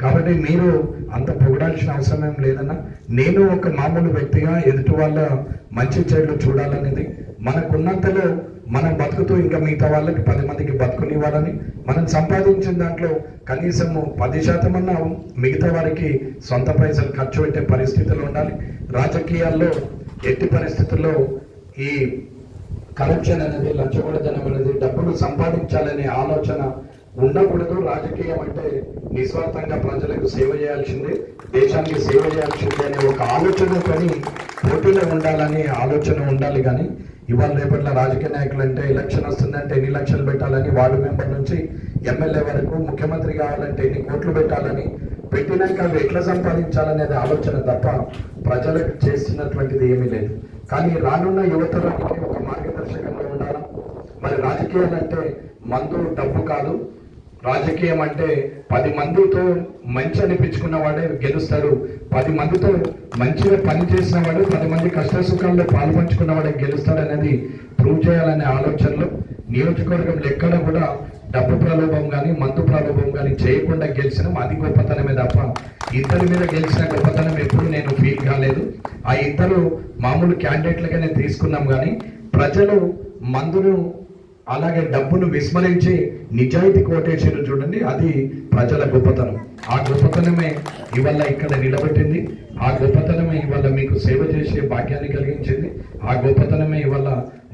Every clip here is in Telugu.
కాబట్టి మీరు అంత పొగడాల్సిన అవసరం ఏం లేదన్నా. నేను ఒక మామూలు వ్యక్తిగా ఎదుటి వాళ్ళ మంచి చెడులు చూడాలనేది మనకున్నంతలో మనం బతుకుతూ ఇంకా మిగతా వాళ్ళకి పది మందికి బతుకునివ్వాలని మనం సంపాదించిన దాంట్లో కనీసము పది శాతం అన్నా మిగతా వారికి సొంత పైసలు ఖర్చు పెట్టే పరిస్థితులు ఉండాలి. రాజకీయాల్లో ఎట్టి పరిస్థితుల్లో ఈ కరప్షన్ అనేది లంచగొడదనం అనేది డబ్బులు సంపాదించాలనే ఆలోచన ఉండకూడదు రాజకీయం అంటే నిస్వార్థంగా ప్రజలకు సేవ చేయాల్సిందే దేశానికి సేవ చేయాల్సిందే అనే ఒక ఆలోచనతోని పోటీలో ఉండాలని ఆలోచన ఉండాలి కానీ ఇవాళ రేపట్ల రాజకీయ నాయకులు అంటే ఎలక్షన్ వస్తుందంటే ఎన్ని లక్షలు పెట్టాలని వార్డు మెంబర్ నుంచి ఎమ్మెల్యే వరకు ముఖ్యమంత్రి కావాలంటే ఎన్ని కోట్లు పెట్టాలని పెట్టినాక అవి ఎట్లా సంపాదించాలనేది ఆలోచన తప్ప ప్రజలకు చేస్తున్నటువంటిది ఏమీ లేదు. కానీ రానున్న యువతరానికి ఒక మార్గదర్శకంగా ఉండాలి? మరి రాజకీయాలు అంటే మందు డబ్బు కాదు. రాజకీయం అంటే పది మందితో మంచి అనిపించుకున్న వాడే గెలుస్తారు. పది మందితో మంచిగా పని చేసిన వాడు పది మంది కష్ట సుఖాల్లో పాల్పంచుకున్న వాడే గెలుస్తాడు అనేది ప్రూవ్ చేయాలనే ఆలోచనలో నియోజకవర్గంలో ఎక్కడ కూడా డబ్బు ప్రలోభం కానీ మందు ప్రలోభం కానీ చేయకుండా గెలిచినాం అది గొప్పతనమే తప్ప ఇద్దరి మీద గెలిచిన గొప్పతనం ఎప్పుడు నేను ఫీల్ కాలేదు. ఆ ఇద్దరు మామూలు క్యాండిడేట్లుగానే తీసుకున్నాం కానీ ప్రజలు మందును అలాగే డబ్బును విస్మరించి నిజాయితీ కోటేషన్ చూడండి అది ప్రజల గొప్పతనం. ఆ గొప్పతనమే ఇవాళ ఇక్కడ నిలబెట్టింది ఆ గొప్పతనమే ఇవాళ మీకు సేవ చేసే భాగ్యాన్ని కలిగించింది ఆ గొప్పతనమే ఇవాళ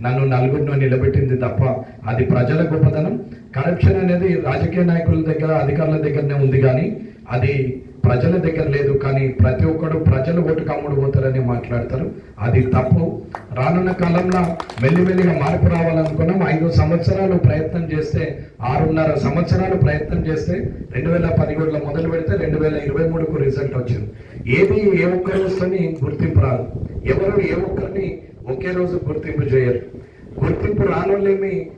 నన్ను నలుగురిలో నిలబెట్టింది తప్ప అది ప్రజల గొప్పతనం. కరప్షన్ అనేది రాజకీయ నాయకుల దగ్గర అధికారుల దగ్గరనే ఉంది కానీ అది ప్రజల దగ్గర లేదు కానీ ప్రతి ఒక్కడు ప్రజలు ఓటు కమ్ముడు పోతారని మాట్లాడతారు. అది తప్పు. రానున్న కాలంలో మెల్లిమెల్లిగా మార్పు రావాలనుకున్నాం. ఐదు సంవత్సరాలు ప్రయత్నం చేస్తే ఆరున్నర సంవత్సరాలు ప్రయత్నం చేస్తే రెండు వేల పదిహేడులో మొదలు పెడితే రెండు వేల ఇరవై మూడుకు రిజల్ట్ వచ్చింది. ఏది ఏ ఒక్కరు వస్తుంది గుర్తింపు రాదు. ఎవరు ఏ ఒక్కరిని ఒకే రోజు గుర్తింపు చేయరు. గుర్తింపు రానులేమి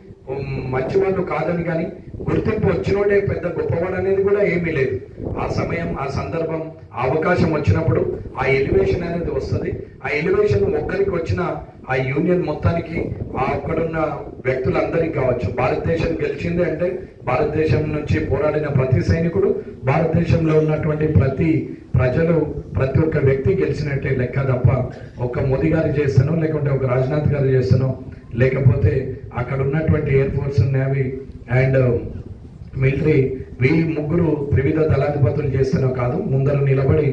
మంచి వాళ్ళు కాదని కానీ గుర్తింపు వచ్చినోడే పెద్ద గొప్పవాడు అనేది కూడా ఏమీ లేదు. ఆ సమయం ఆ సందర్భం ఆ అవకాశం వచ్చినప్పుడు ఆ ఎలివేషన్ అనేది వస్తుంది. ఆ ఎలివేషన్ ఒక్కరికి వచ్చిన ఆ యూనియన్ మొత్తానికి ఆ అక్కడున్న వ్యక్తులందరికీ కావచ్చు. భారతదేశం గెలిచింది అంటే భారతదేశం నుంచి పోరాడిన ప్రతి సైనికుడు భారతదేశంలో ఉన్నటువంటి ప్రతి ప్రజలు ప్రతి ఒక్క వ్యక్తి గెలిచినట్టే లెక్క తప్ప ఒక మోదీ గారు చేస్తానో లేకుంటే ఒక రాజ్నాథ్ గారు చేస్తానో లేకపోతే అక్కడ ఉన్నటువంటి air force navy and military వీళ్ళు ముగ్గురు త్రివిధ దళాధిపతులు చేస్తానో కాదు ముందర నిలబడి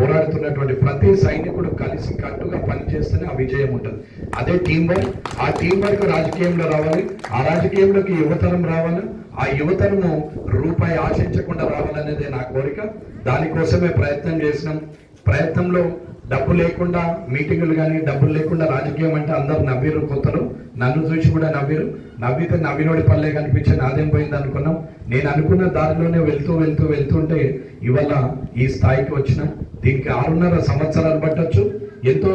పోరాడుతున్నటువంటి ప్రతి సైనికుడు కలిసి కట్టుగా పనిచేస్తేనే ఆ విజయం ఉంటుంది. అదే టీం వర్క్ ఆ టీం వర్క్ రాజకీయంలో రావాలి. ఆ రాజకీయంలోకి యువతరం రావాలి. ఆ యువతరము రూపాయి ఆశించకుండా రావాలనేదే నా కోరిక. దానికోసమే ప్రయత్నం చేసినాం. ప్రయత్నంలో డబ్బు లేకుండా మీటింగులు కానీ డబ్బులు లేకుండా రాజకీయం అంటే అందరు నవ్విరు కొత్తలు. నన్ను చూసి కూడా నవ్విరు నవ్వితే నవ్వినోడి పల్లె కనిపించే నాదేం పోయింది అనుకున్నాం. నేను అనుకున్న దారిలోనే వెళ్తూ వెళ్తూ వెళ్తుంటే ఇవాళ ఈ స్థాయికి వచ్చిన దీనికి ఆరున్నర సంవత్సరాలు పట్టొచ్చు. ఎంతో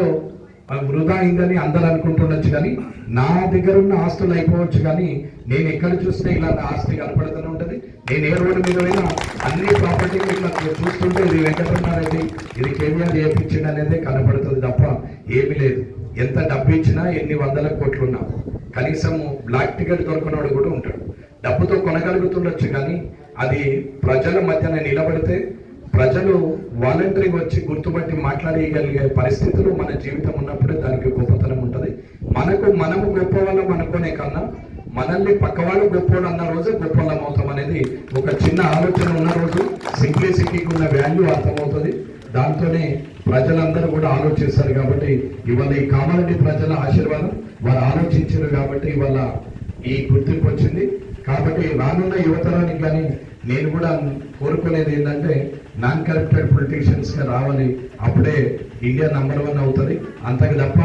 ఆ, వృధా అయిందని అందరు అనుకుంటుండొచ్చు కానీ నా దగ్గర ఉన్న ఆస్తులు అయిపోవచ్చు కానీ నేను ఎక్కడ చూస్తే ఇలా నా ఆస్తి కనపడుతూనే ఉంటుంది. నేను ఏ రోడ్డు మీద పోయినా అన్ని ప్రాపర్టీ ఇట్లా చూస్తుంటే ఇది వెంకటరమారెడ్డి ఇది కేవీఆర్ చేయించింది అనేది కనపడుతుంది తప్ప ఏమీ లేదు. ఎంత డబ్బు ఇచ్చినా ఎన్ని వందల కోట్లు ఉన్నా కనీసం బ్లాక్ టికెట్ దొరకనోడు కూడా ఉంటాడు. డబ్బుతో కొనగలుగుతుండొచ్చు కానీ అది ప్రజల మధ్యన నిలబడితే ప్రజలు వాలంటరీగా వచ్చి గుర్తుపట్టి మాట్లాడగలిగే పరిస్థితులు మన జీవితం ఉన్నప్పుడే దానికి గొప్పతనం ఉంటుంది. మనకు మనము గొప్ప వాళ్ళం అనుకునే కన్నా మనల్ని పక్కవాళ్ళు గొప్పవాళ్ళు అన్న రోజు గొప్పలం అవుతాం అనేది ఒక చిన్న ఆలోచన ఉన్న రోజు సింప్లిసిటీకి ఉన్న వాల్యూ అర్థమవుతుంది. దాంతోనే ప్రజలందరూ కూడా ఆలోచిస్తారు కాబట్టి ఇవాళ ఈ కామారెడ్డి ప్రజల ఆశీర్వాదం వారు ఆలోచించారు కాబట్టి ఇవాళ ఈ గుర్తింపు వచ్చింది. కాబట్టి రానున్న యువతరానికి కానీ నేను కూడా కోరుకునేది ఏంటంటే నాన్ కరప్టెడ్ పొలిటీషియన్స్గా రావాలి. అప్పుడే ఇండియా నంబర్ వన్ అవుతుంది. అంతకు తప్ప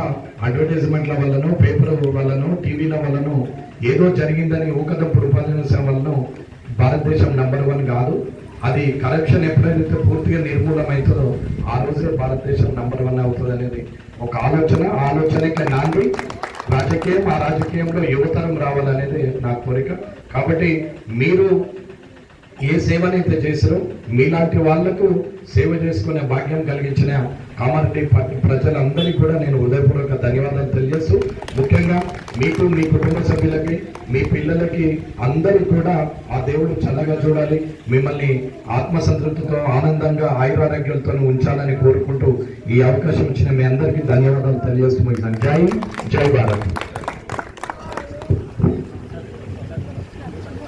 అడ్వర్టైజ్మెంట్ల వల్లనో పేపర్ వల్లనో టీవీల వల్లనో ఏదో జరిగిందని ఊకదప్పుడు ఉపన్యాసం వల్లనో భారతదేశం నంబర్ వన్ కాదు. అది కరప్షన్ ఎప్పుడైతే పూర్తిగా నిర్మూలమవుతుందో ఆ రోజే భారతదేశం నంబర్ వన్ అవుతుంది అనేది ఒక ఆలోచన. ఆ ఆలోచనకి నాంది రాజకీయం ఆ రాజకీయంలో యువతరం రావాలనేది నా కోరిక. కాబట్టి మీరు ఏ సేవనైతే చేశారో మీలాంటి వాళ్ళకు సేవ చేసుకునే భాగ్యం కలిగించిన కామారెడ్డి పార్టీ ప్రజలందరికీ కూడా నేను హృదయపూర్వక ధన్యవాదాలు తెలియజేస్తూ మీకు మీ కుటుంబ సభ్యులకి మీ పిల్లలకి అందరూ కూడా ఆ దేవుడు చల్లగా చూడాలి. మిమ్మల్ని ఆత్మసంతృప్తితో ఆనందంగా ఆయురారోగ్యాలతో ఉంచాలని కోరుకుంటూ ఈ అవకాశం ఇచ్చిన మీ అందరికీ ధన్యవాదాలు తెలియజేస్తూ జై జై భారత్.